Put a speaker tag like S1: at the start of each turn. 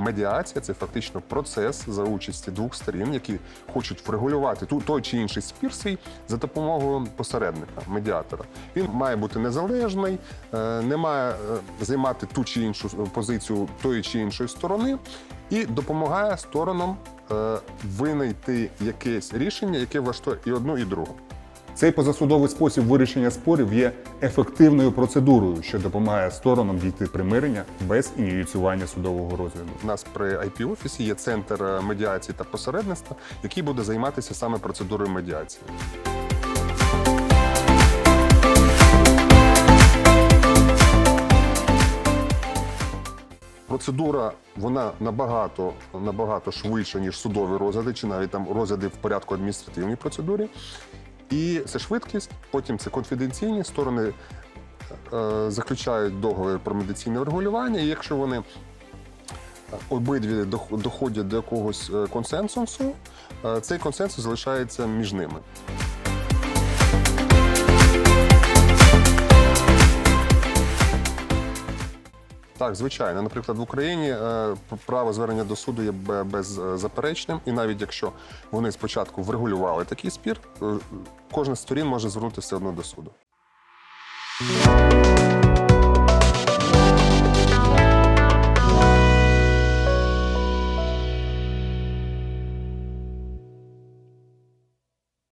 S1: медіація це фактично процес за участі двох сторін, які хочуть врегулювати ту той чи інший спір свій за допомогою посередника, медіатора. Він має бути незалежний, е, не має е, займати ту чи іншу позицію тої чи іншої сторони, і допомагає сторонам е, винайти якесь рішення, яке влаштує і одну, і другу.
S2: Цей позасудовий спосіб вирішення спорів є ефективною процедурою, що допомагає сторонам дійти примирення без ініціювання судового розгляду.
S1: У нас при IP офісі є центр е, медіації та посередництва, який буде займатися саме процедурою медіації. Процедура вона набагато набагато швидша, ніж судові розгляди, чи навіть там розгляди в порядку адміністративній процедурі. І це швидкість, потім це конфіденційні сторони е, заключають договір про медицинне регулювання. І якщо вони е, обидві дох- доходять до якогось е, консенсусу, е, цей консенсус залишається між ними. Так, звичайно. Наприклад, в Україні е, право звернення до суду є беззаперечним, і навіть якщо вони спочатку врегулювали такий спір, е, кожна з сторін може звернутися одно до суду.